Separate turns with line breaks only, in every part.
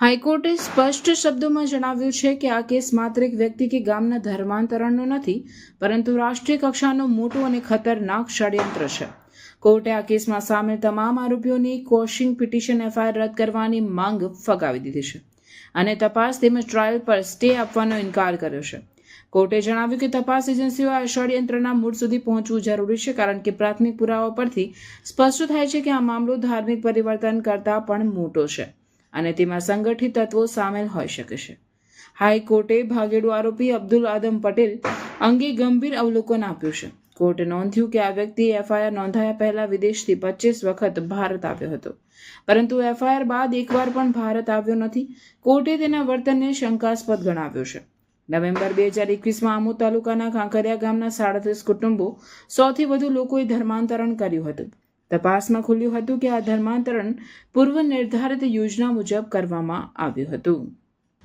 હાઈકોર્ટે સ્પષ્ટ શબ્દોમાં જણાવ્યું છે કે આ કેસ માત્ર એક વ્યક્તિ કે ગામના ધર્માંતરણનો નથી, પરંતુ રાષ્ટ્રીય કક્ષાનો મોટું અને ખતરનાક ષડયંત્ર છે. કોર્ટે આ કેસમાં સામેલ તમામ આરોપીઓની કોશિંગ પિટિશન એફઆઈઆર રદ કરવાની માંગ ફગાવી દીધી છે અને તપાસ તેમજ ટ્રાયલ પર સ્ટે આપવાનો ઇનકાર કર્યો છે. કોર્ટે જણાવ્યું કે તપાસ એજન્સીઓ આ ષડયંત્રના મૂળ સુધી પહોંચવું જરૂરી છે, કારણ કે પ્રાથમિક પુરાવા પરથી સ્પષ્ટ થાય છે કે આ મામલો ધાર્મિક પરિવર્તન કરતાં પણ મોટો છે અને તેમાં સંગઠિત તત્વો સામેલ હોઈ શકે છે. હાઈકોર્ટે ભાગેડુ આરોપી અબ્દુલ આદમ પટેલ અંગે ગંભીર અવલોકન આપ્યું છે. કોર્ટે નોંધ્યું કે આ વ્યક્તિ એફઆઈઆર નોંધાયા પહેલા વિદેશથી પચીસ વખત ભારત આવ્યો હતો. પરંતુ એફઆઈઆર બાદ એકવાર પણ ભારત આવ્યો નથી. કોર્ટે તેના વર્તનને શંકાસ્પદ ગણાવ્યું છે. નવેમ્બર બે હજાર એકવીસમાં આમોદ તાલુકાના કાંકરિયા ગામના સાડત્રીસ કુટુંબો સૌથી વધુ લોકોએ ધર્માંતરણ કર્યું હતું. તપાસમાં ખુલ્યું હતું કે આ ધર્માંતરણ પૂર્વ નિર્ધારિત યોજના મુજબ કરવામાં આવ્યું હતું.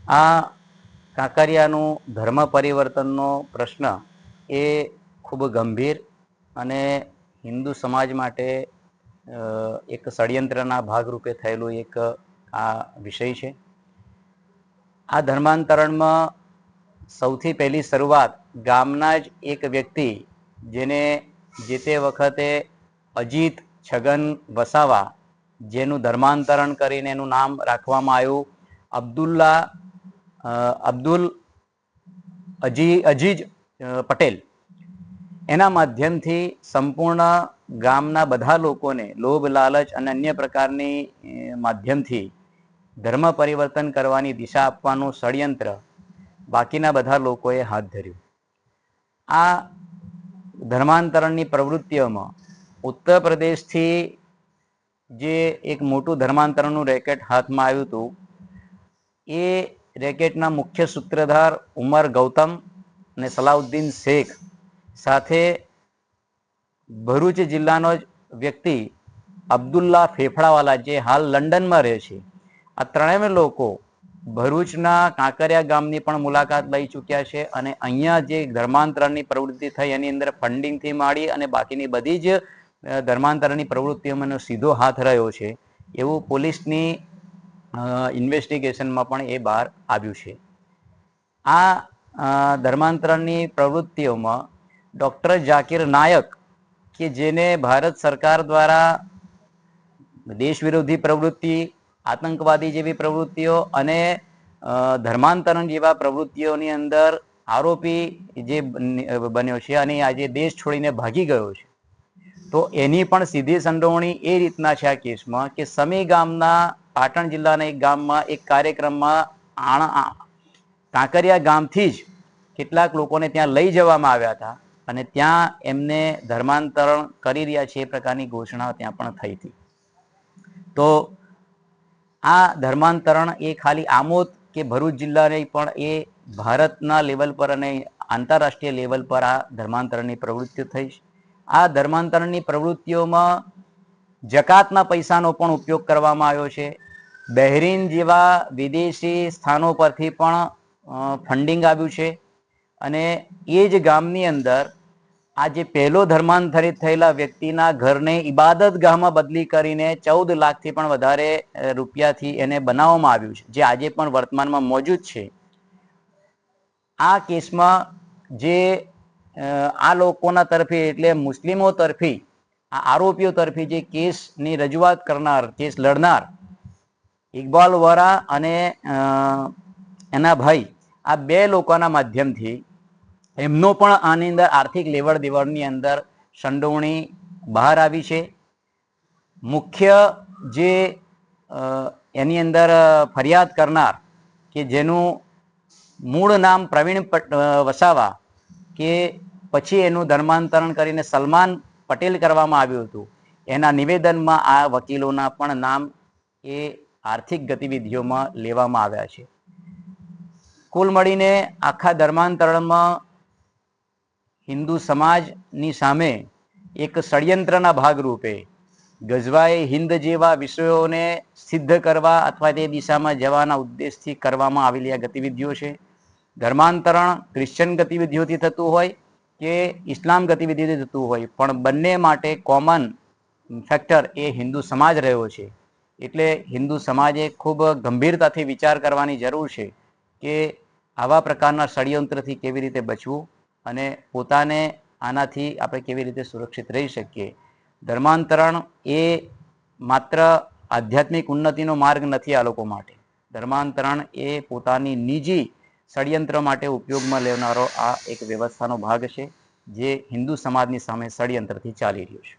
આ કાંકરિયાનું ધર્મ પરિવર્તનનો પ્રશ્ન એ ખૂબ ગંભીર અને હિન્દુ સમાજ માટે એક ષડયંત્રના ભાગરૂપે થયેલું એક આ વિષય છે. આ ધર્માંતરણમાં સૌથી પહેલી શરૂઆત ગામના જ એક વ્યક્તિ જેને જે તે વખતે અજીત છગન વસાવા જેનું ધર્માંતરણ કરીને એનું નામ રાખવામાં આવ્યું. અબ્દુલ્લા અબ્દુલ અજી, અજીજ પટેલ. એના માધ્યમથી સંપૂર્ણ ગામના બધા લોકોને લોભ, લાલચ અને અન્ય પ્રકારની માધ્યમથી ધર્મ પરિવર્તન કરવાની દિશા આપવાનું ષડયંત્ર બાકીના બધા લોકોએ હાથ ધર્યું. આ ધર્માંતરણની પ્રવૃત્તિઓમાં ઉત્તર પ્રદેશથી જે એક મોટું ધર્માંતરણનું રેકેટ હાથમાં આવ્યું હતું, એ રેકેટના મુખ્ય સૂત્રધાર ઉમર ગૌતમ અને સલાઉદ્દીન શેખ સાથે ભરૂચ જિલ્લાનો જ વ્યક્તિ અબ્દુલ્લા ફેફડાવાલા જે હાલ લંડનમાં રહે છે. આ ત્રણેય લોકો ભરૂચના કાંકરિયા ગામની પણ મુલાકાત લઈ ચૂક્યા છે અને અહીંયા જે ધર્માંતરણની પ્રવૃત્તિ થઈ એની અંદર ફંડિંગથી માંડી અને બાકીની બધી જ ધર્માંતરણની પ્રવૃત્તિઓમાંનો સીધો હાથ રહ્યો છે. એવું પોલીસની ઇન્વેસ્ટિગેશનમાં પણ એ બહાર આવ્યું છે. આ ધર્માંતરણની પ્રવૃત્તિઓમાં ડૉક્ટર જાકીર નાયક કે જેને ભારત સરકાર દ્વારા દેશ વિરોધી પ્રવૃત્તિ આતંકવાદી જેવી પ્રવૃત્તિઓ અને ધર્માંતરણ જેવા પ્રવૃત્તિઓની અંદર આરોપી જે બન્યો છે અને આજે દેશ છોડીને ભાગી ગયો છે. તો એની પણ સીધી સંડોવણી એ રીતના છે આ કેસમાં કે સમી ગામના પાટણ જિલ્લાના એક ગામમાં એક કાર્યક્રમમાં આણ- કાંકરિયા ગામથી જ કેટલાક લોકોને ત્યાં લઈ જવામાં આવ્યા હતા અને ત્યાં એમને ધર્માંતરણ કરી રહ્યા છે એ પ્રકારની ઘોષણા ત્યાં પણ થઈ હતી. તો આ ધર્માંતરણ એ ખાલી આમોદ કે ભરૂચ જિલ્લાને પણ એ ભારતના લેવલ પર અને આંતરરાષ્ટ્રીય લેવલ પર આ ધર્માંતરણની પ્રવૃત્તિઓ થઈ છે. આ ધર્માંતરણની પ્રવૃત્તિઓમાં જકાતના પૈસાનો પણ ઉપયોગ કરવામાં આવ્યો છે. બહેરીન જેવા વિદેશી સ્થાનો પરથી પણ ફંડિંગ આવ્યું છે. અને એ જ ગામની અંદર આ જે પહેલો ધર્માંતરિત થયેલા વ્યક્તિના ઘરને ઇબાદત ગામમાં બદલી કરીને ચૌદ લાખથી પણ વધારે રૂપિયાથી એને બનાવવામાં આવ્યું છે, જે આજે પણ વર્તમાનમાં મોજૂદ છે. આ કેસમાં જે આ લોકોના તરફે એટલે મુસ્લિમો તરફી, આ આરોપીઓ તરફી જે કેસની રજૂઆત કરનાર, કેસ લડનાર ઇકબાલ વરા અને એના ભાઈ, આ બે લોકોના માધ્યમથી એમનો પણ આની અંદર આર્થિક લેવડ દેવડની અંદર સંડોવણી બહાર આવી છે. મુખ્ય જે એની અંદર ફરિયાદ કરનાર કે જેનું મૂળ નામ પ્રવીણ વસાવા કે પછી એનું ધર્માંતરણ કરીને સલમાન પટેલ કરવામાં આવ્યું હતું. એના નિવેદનમાં આ વકીલોના પણ નામ એ આર્થિક ગતિવિધિઓમાં લેવામાં આવ્યા છે. કુલ મળીને આખા ધર્માંતરણમાં હિન્દુ સમાજની સામે એક ષડયંત્રના ભાગરૂપે ગઝવાએ હિન્દ જેવા વિષયોને સિદ્ધ કરવા અથવા તે દિશામાં જવાના ઉદ્દેશથી કરવામાં આવેલી આ ગતિવિધિઓ છે. ધર્માંતરણ ક્રિશ્ચન ગતિવિધિઓથી થતું હોય કે ઇસ્લામ ગતિવિધિઓથી થતું હોય, પણ બંને માટે કોમન ફેક્ટર એ હિન્દુ સમાજ રહ્યો છે. એટલે હિન્દુ સમાજે ખૂબ ગંભીરતાથી વિચાર કરવાની જરૂર છે કે આવા પ્રકારના ષડયંત્રથી કેવી રીતે બચવું? અને પોતાને આનાથી આપણે કેવી રીતે સુરક્ષિત રહી શકીએ. ધર્માંતરણ એ માત્ર આધ્યાત્મિક ઉન્નતિનો માર્ગ નથી આ લોકો માટે. ધર્માંતરણ એ પોતાની નિજી ષડયંત્ર માટે ઉપયોગમાં લેનારો આ એક વ્યવસ્થાનો ભાગ છે, જે હિન્દુ સમાજની સામે ષડયંત્રથી ચાલી રહ્યો છે.